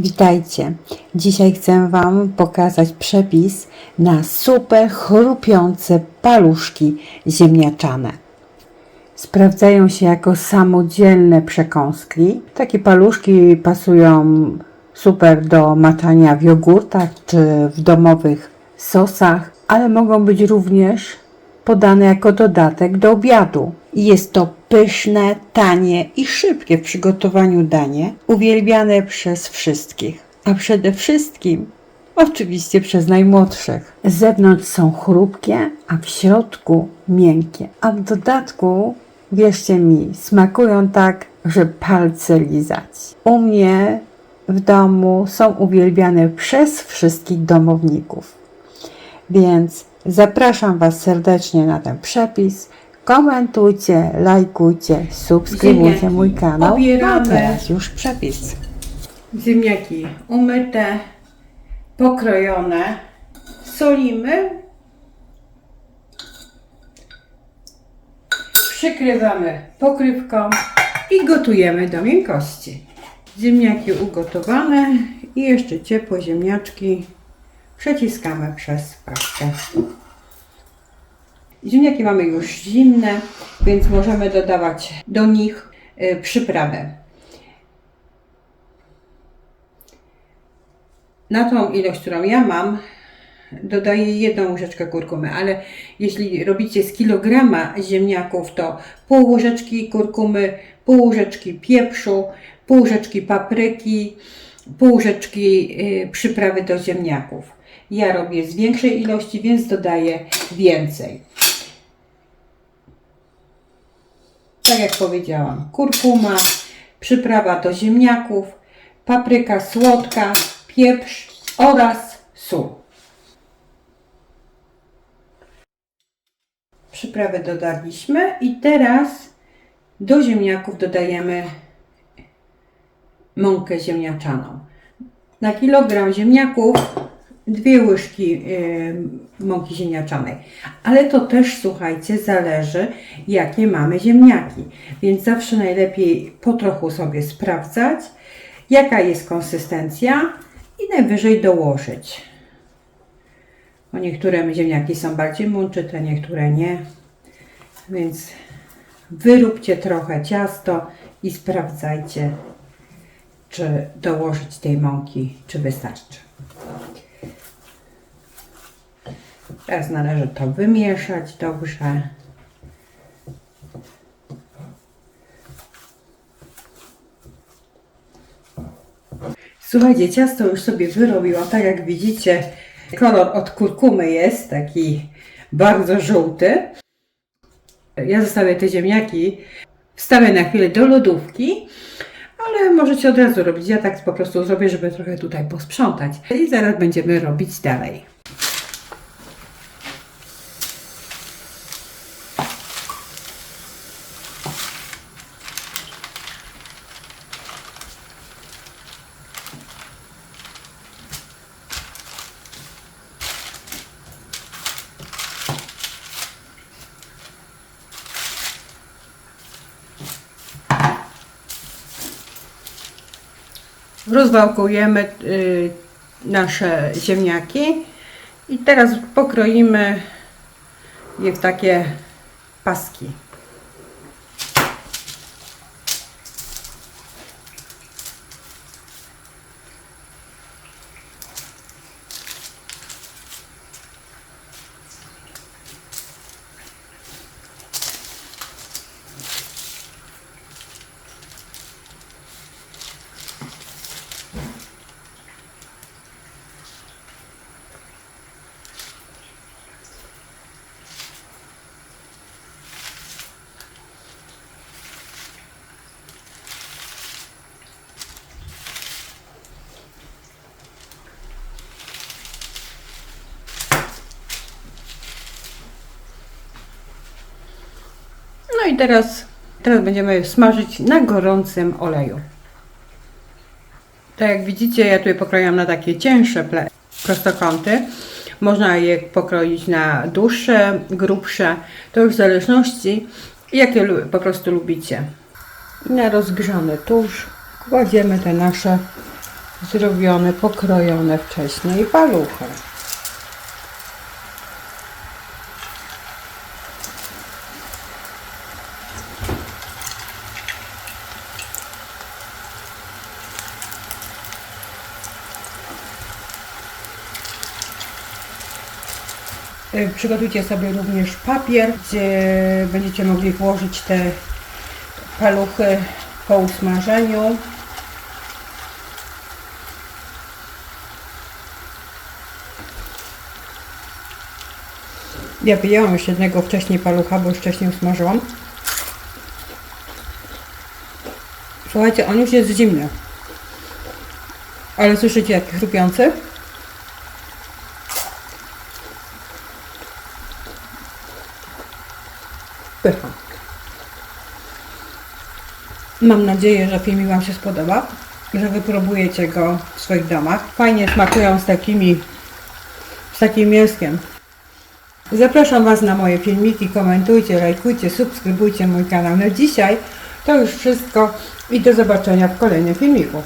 Witajcie. Dzisiaj chcę Wam pokazać przepis na super chrupiące paluszki ziemniaczane. Sprawdzają się jako samodzielne przekąski. Takie paluszki pasują super do maczania w jogurtach czy w domowych sosach, ale mogą być również podane jako dodatek do obiadu. Jest to pyszne, tanie i szybkie w przygotowaniu danie, uwielbiane przez wszystkich, a przede wszystkim oczywiście przez najmłodszych. Z zewnątrz są chrupkie, a w środku miękkie, a w dodatku, wierzcie mi, smakują tak, że palce lizać. U mnie w domu są uwielbiane przez wszystkich domowników. Więc zapraszam Was serdecznie na ten przepis. Komentujcie, lajkujcie, subskrybujcie Ziemniaki mój kanał. obieramy. A teraz już przepis. Ziemniaki umyte, pokrojone, solimy, przykrywamy pokrywką i gotujemy do miękkości. Ziemniaki ugotowane i jeszcze ciepłe ziemniaczki przeciskamy przez paszkę. Ziemniaki mamy już zimne, więc możemy dodawać do nich y, przyprawę. Na tą ilość, którą ja mam, dodaję jedną łyżeczkę kurkumy, ale jeśli robicie z kilograma ziemniaków, to pół łyżeczki kurkumy, pół łyżeczki pieprzu, pół łyżeczki papryki, pół łyżeczki y, przyprawy do ziemniaków. Ja robię z większej ilości, więc dodaję więcej. Tak jak powiedziałam, kurkuma, przyprawa do ziemniaków, papryka słodka, pieprz oraz sól. Przyprawę dodaliśmy i teraz do ziemniaków dodajemy mąkę ziemniaczaną. Na kilogram ziemniaków dwie łyżki y, mąki ziemniaczanej. Ale to też, słuchajcie, zależy jakie mamy ziemniaki. Więc zawsze najlepiej po trochu sobie sprawdzać, jaka jest konsystencja i najwyżej dołożyć. Bo niektóre ziemniaki są bardziej mączyte, niektóre nie. Więc wyróbcie trochę ciasto i sprawdzajcie, czy dołożyć tej mąki, czy wystarczy. Teraz należy to wymieszać dobrze. Słuchajcie, ciasto już sobie wyrobiłam. Tak jak widzicie, kolor od kurkumy jest taki bardzo żółty. Ja zostawię te ziemniaki, wstawię na chwilę do lodówki, ale możecie od razu robić. Ja tak po prostu zrobię, żeby trochę tutaj posprzątać. I zaraz będziemy robić dalej. Rozwałkujemy y, nasze ziemniaki i teraz pokroimy je w takie paski. Teraz, teraz będziemy smażyć na gorącym oleju. Tak jak widzicie, ja tutaj pokroiłam na takie cięższe prostokąty. Można je pokroić na dłuższe, grubsze. To już w zależności, jakie po prostu lubicie. Na rozgrzany tusz kładziemy te nasze zrobione, pokrojone wcześniej paluchy. Przygotujcie sobie również papier, gdzie będziecie mogli włożyć te paluchy po usmażeniu. Ja wyjęłam już jednego wcześniej palucha, bo już wcześniej usmażyłam. Słuchajcie, on już jest zimny. Ale słyszycie jaki chrupiący? Pycha. Mam nadzieję, że filmik Wam się spodoba, że wypróbujecie go w swoich domach. Fajnie smakują z takimi, z takim mięskiem. Zapraszam Was na moje filmiki, komentujcie, lajkujcie, subskrybujcie mój kanał. Na dzisiaj to już wszystko i do zobaczenia w kolejnym filmiku.